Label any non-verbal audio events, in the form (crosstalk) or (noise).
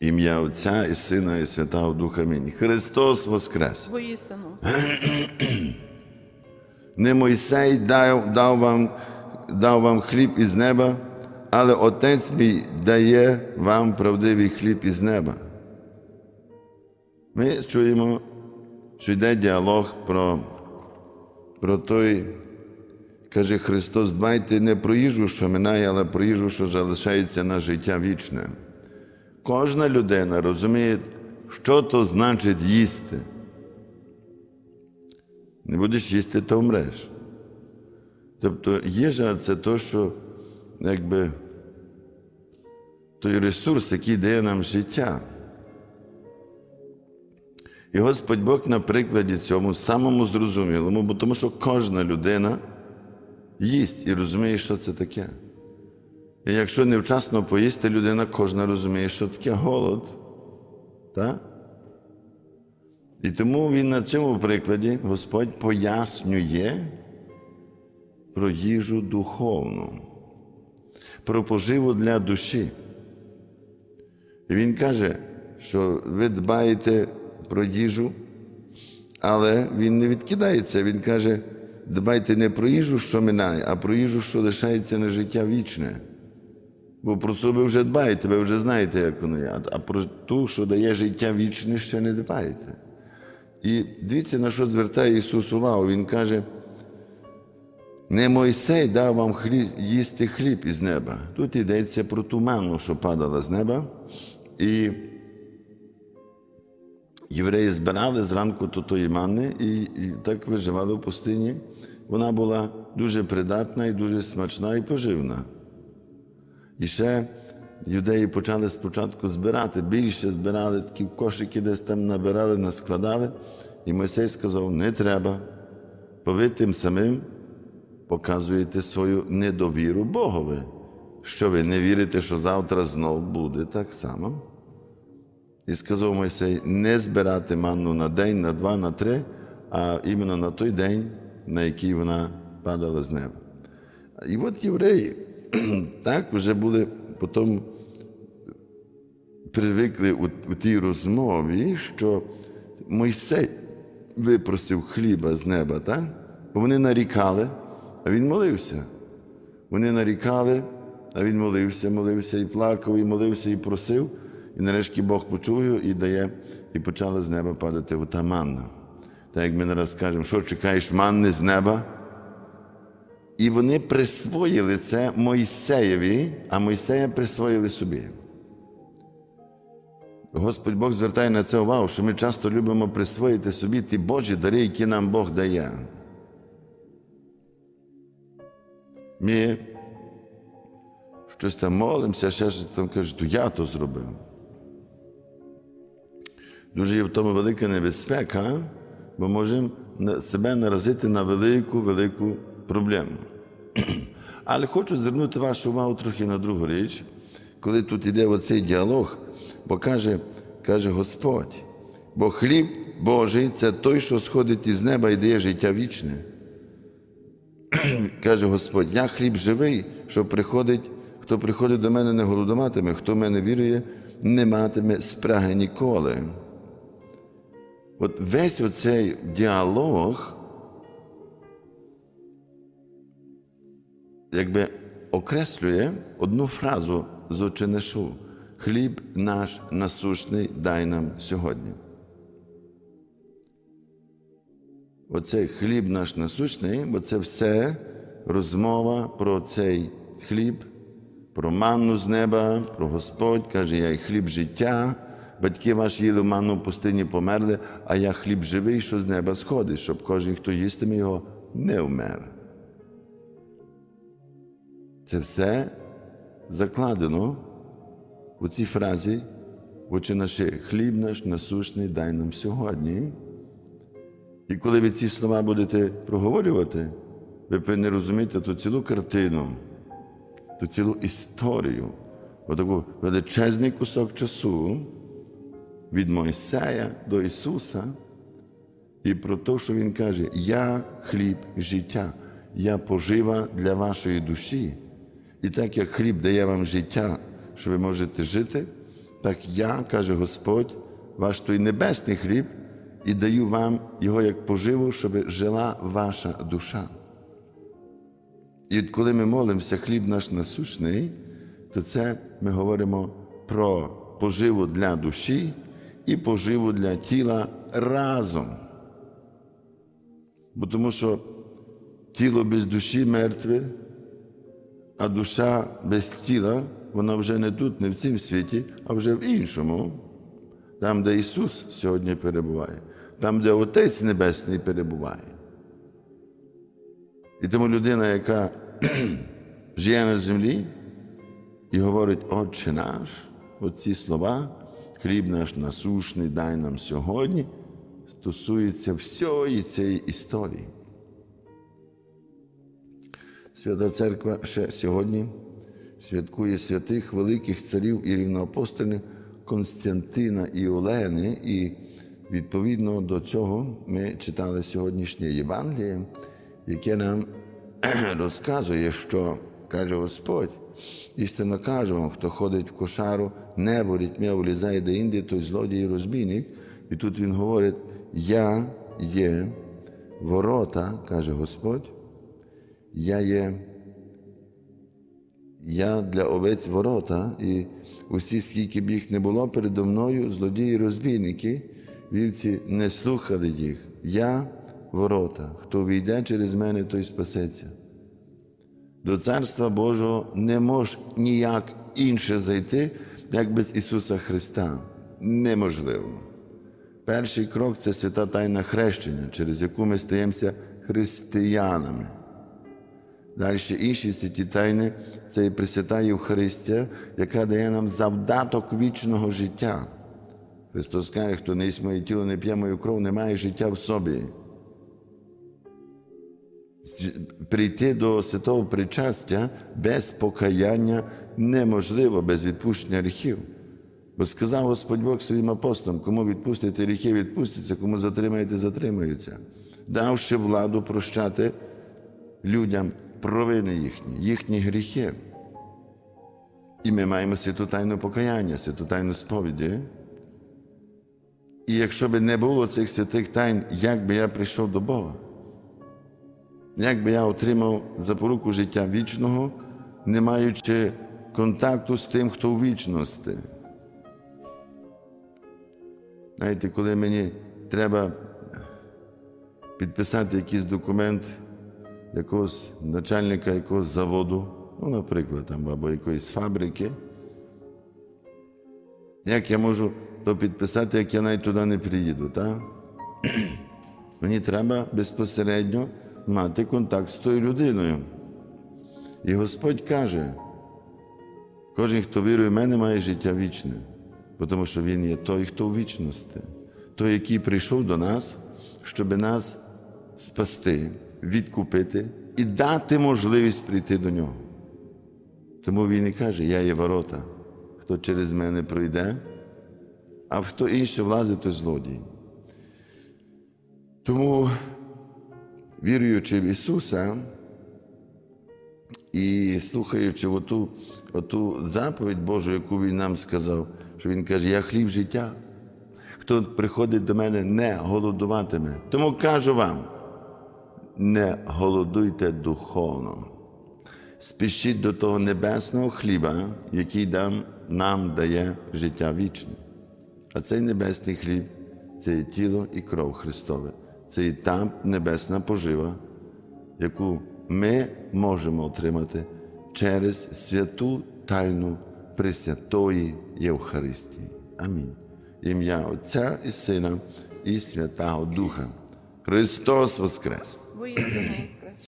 Ім'я Отця і Сина, і Святого Духа. Амінь. Христос Воскрес! Воістину. (clears throat) Не Мойсей дав, дав, вам, дав вам хліб із неба, але Отець мій дає вам правдивий хліб із неба. Ми чуємо, що йде діалог про, про той, каже Христос, дбайте не про їжу, що минає, але про їжу, що залишається на життя вічне. Кожна людина розуміє, що то значить їсти. Не будеш їсти, то вмреш. Тобто їжа це то, що якби той ресурс, який дає нам життя. І Господь Бог на прикладі цьому самому зрозумілому, бо тому що кожна людина їсть і розуміє, що це таке. І якщо невчасно поїсти, людина кожна розуміє, що таке голод. Так? І тому він на цьому прикладі Господь пояснює про їжу духовну, про поживу для душі. І він каже, що ви дбаєте про їжу, але він не відкидається. Він каже, дбайте не про їжу, що минає, а про їжу, що лишається на життя вічне. Бо про це ви вже дбаєте, ви вже знаєте, як воно є. А про ту, що дає життя вічне, ще не дбаєте. І дивіться, на що звертає Ісус увагу. Він каже, не Мойсей дав вам хліб, їсти хліб із неба. Тут йдеться про ту манну, що падала з неба. І євреї збирали зранку до тої манни і, і так виживали в пустині. Вона була дуже придатна і дуже смачна і поживна. І ще юдеї почали спочатку збирати, більше збирали, такі кошики десь там набирали, наскладали. І Мойсей сказав: не треба, бо ви тим самим показуєте свою недовіру Богові, що ви не вірите, що завтра знов буде так само. І сказав Мойсей, не збирати манну на день, на два, на три, а іменно на той день, на який вона падала з неба. І от євреї (clears throat) так вже були потім привикли у, у тій розмові, що Мойсей випросив хліба з неба, так? бо вони нарікали, а він молився. Вони нарікали, а він молився, молився і плакав, і молився, і просив. І нарешті Бог почув його і дає, і почала з неба падати ота манна. Так як ми зараз кажемо, що чекаєш манни з неба? І вони присвоїли це Мойсеєві, а Мойсея присвоїли собі. Господь Бог звертає на це увагу, що ми часто любимо присвоїти собі ті Божі дари, які нам Бог дає. Ми щось там молимося, ще щось там кажуть, то я то зробив. Дуже є в тому велика небезпека, бо можемо себе наразити на велику, велику проблему. (clears throat) Але хочу звернути вашу увагу трохи на другу річ, коли тут йде оцей діалог, бо каже, каже Господь, бо хліб Божий це той, що сходить із неба і дає життя вічне. (clears throat) каже Господь, я хліб живий, що приходить, хто приходить до мене, не голодоматиме, хто в мене вірує, не матиме спраги ніколи. От весь оцей діалог якби окреслює одну фразу з оченешу хліб наш насущний дай нам сьогодні. Оцей хліб наш насущний, бо це все розмова про цей хліб, про манну з неба, про Господь каже, я й хліб життя. Батьки ваші їли манну в пустині померли, а я хліб живий, що з неба сходить, щоб кожен, хто їстиме його, не вмер. Це все закладено у цій фразі, очі наші хліб наш насущний дай нам сьогодні. І коли ви ці слова будете проговорювати, ви повинні розуміти ту цілу картину, ту цілу історію, отаку величезний кусок часу від Мойсея до Ісуса, і про те, що Він каже: Я хліб життя, я пожива для вашої душі. І так як хліб дає вам життя, що ви можете жити, так я, каже Господь, ваш той небесний хліб, і даю вам його як поживу, щоб жила ваша душа. І коли ми молимося хліб наш насущний, то це ми говоримо про поживу для душі і поживу для тіла разом. Бо тому що тіло без душі мертве, а душа без тіла, вона вже не тут, не в цім світі, а вже в іншому, там, де Ісус сьогодні перебуває, там, де Отець Небесний перебуває. І тому людина, яка (clears throat) живе на землі і говорить, Отче наш, оці слова, хліб наш насушний, дай нам сьогодні, стосується всієї цієї історії. Свята Церква ще сьогодні святкує святих великих царів і рівноапостолів Константина і Олени, і відповідно до цього ми читали сьогоднішнє Євангеліє, яке нам (clears throat) розказує, що каже Господь, істинно вам, хто ходить в кошару, небо рітьмя влізає де інде, той злодій і розбійник. І тут він говорить: Я є ворота, каже Господь, я є. Я для овець ворота, і усі, скільки б їх не було передо мною, злодії, розбійники, вівці не слухали їх. Я ворота. Хто війде через мене, той спасеться. До Царства Божого не може ніяк інше зайти, як без Ісуса Христа. Неможливо. Перший крок це свята тайна хрещення, через яку ми стаємося християнами. Далі інші святі тайни це і Пресвята Євхаристія, яка дає нам завдаток вічного життя. Христос каже, хто не їсть моє тіло, не п'є мою кров, не має життя в собі. Прийти до святого причастя без покаяння неможливо, без відпущення гріхів. Бо сказав Господь Бог своїм апостолам, кому відпустите гріхи, відпустяться, кому затримаєте, затримаються, давши владу прощати людям провини їхні, їхні гріхи. І ми маємо святу тайну покаяння, святу тайну сповіді. І якщо б не було цих святих тайн, як би я прийшов до Бога? Як би я отримав запоруку життя вічного, не маючи контакту з тим, хто у вічності? Знаєте, коли мені треба підписати якийсь документ якогось начальника якогось заводу, ну, наприклад, там, або якоїсь фабрики, як я можу то підписати, як я навіть туди не приїду, так? (clears throat) Мені треба безпосередньо мати контакт з тою людиною. І Господь каже, кожен, хто вірує в мене, має життя вічне, тому що Він є той, хто у вічності, той, який прийшов до нас, щоб нас спасти, відкупити і дати можливість прийти до нього. Тому він і каже: Я є ворота, хто через мене пройде, а хто інше влазить, той злодій. Тому, віруючи в Ісуса і слухаючи оту, оту заповідь Божу, яку Він нам сказав, що Він каже, я хліб життя. Хто приходить до мене, не голодуватиме. Тому кажу вам, не голодуйте духовно. Спішіть до того небесного хліба, який нам, нам дає життя вічне. А цей небесний хліб це є тіло і кров Христове. Це і та небесна пожива, яку ми можемо отримати через святу тайну Пресвятої Євхаристії. Амінь. Ім'я Отця і Сина і Святого Духа. Христос Воскрес! Воістину